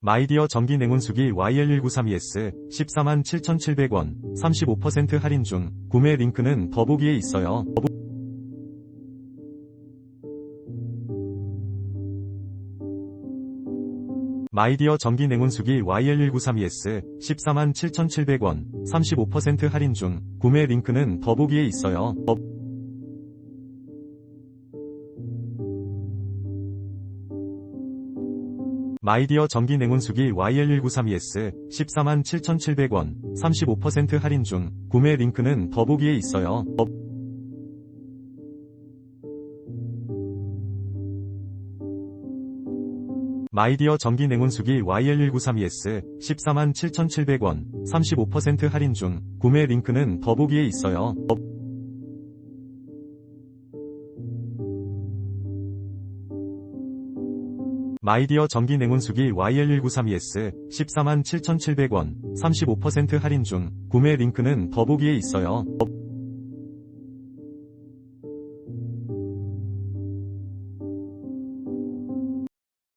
마이디어 전기 냉온수기 YL1932S 14만 7,700원 35% 할인 중 구매 링크는 더보기에 있어요. 마이디어 전기 냉온수기 YL1932S 14만 7,700원 35% 할인 중 구매 링크는 더보기에 있어요. 마이디어 전기 냉온수기 YL1932S 14만 7,700원 35% 할인 중 구매 링크는 더보기에 있어요. 더- 마이디어 전기 냉온수기 YL1932S 14만 7,700원 35% 할인 중 구매 링크는 더보기에 있어요. 마이디어 전기 냉온수기 YL1932S 14만 7,700원 35% 할인 중 구매 링크는 더보기에 있어요. 더-